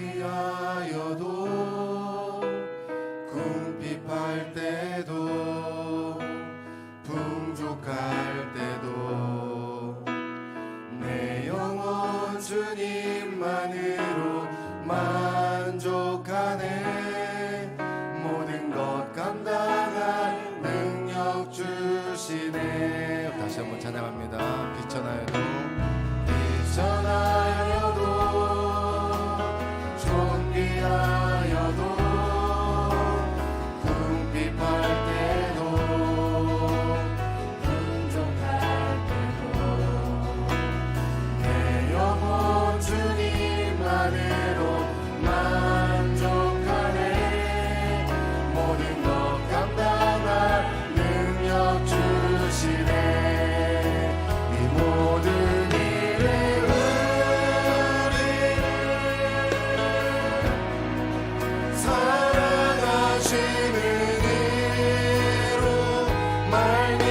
위하여도 궁핍할 때도 풍족할 때도 내 영혼 주님만으로 만족하네. 모든 것 감당할 능력 주시네. 다시 한번 찬양합니다. 비천하여도 비천하 My name.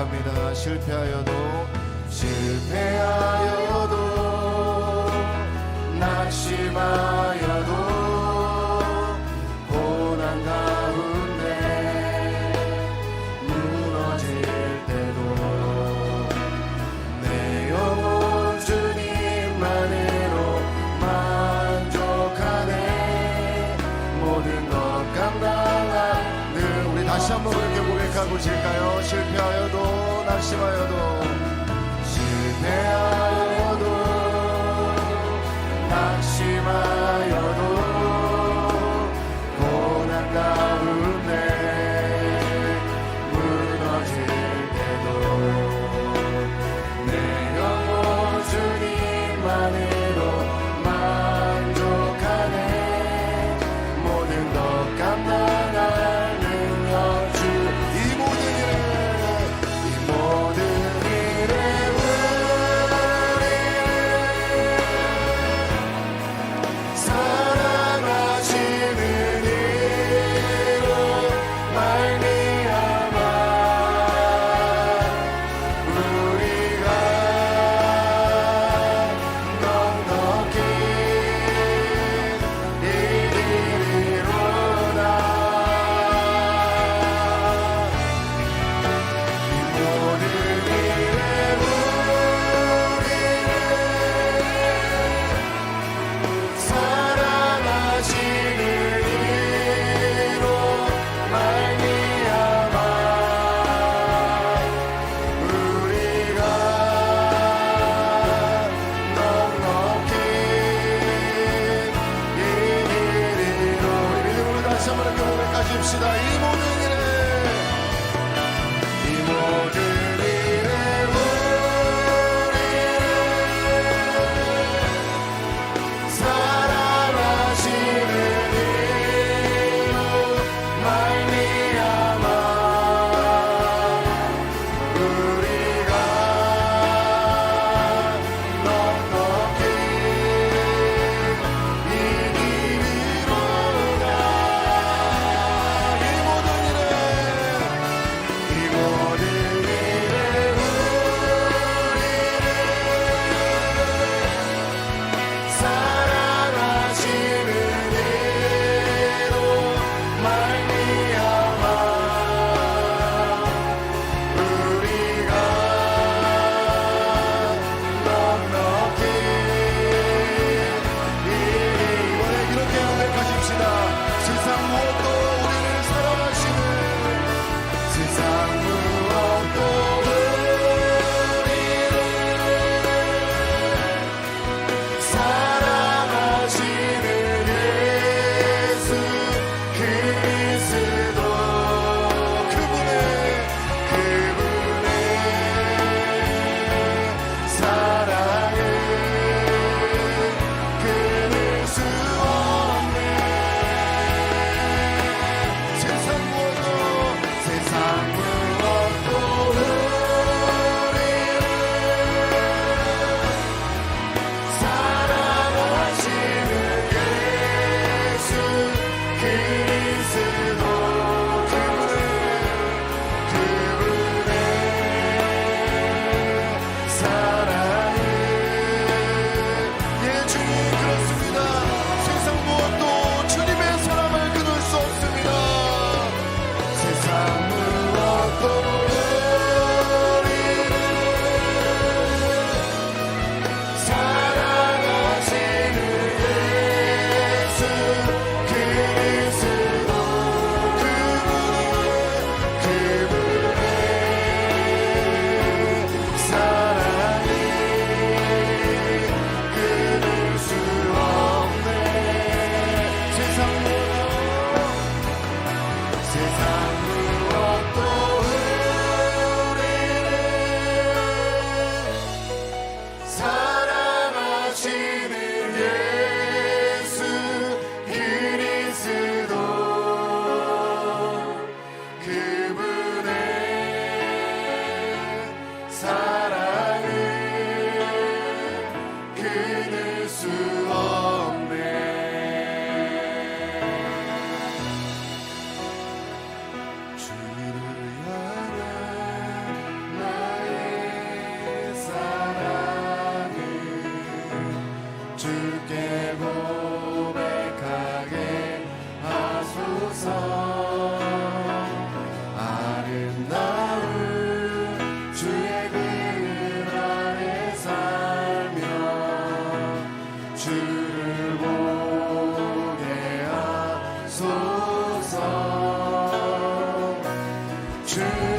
고백합니다. 실패하여도 실패하여도 낙심하여도 고난 가운데 무너질 때도 내 영혼 주님만으로 만족하네. 모든 것 감당한 늘 우리 다시 한번 그렇게 고백하고 쉴까요 나. true.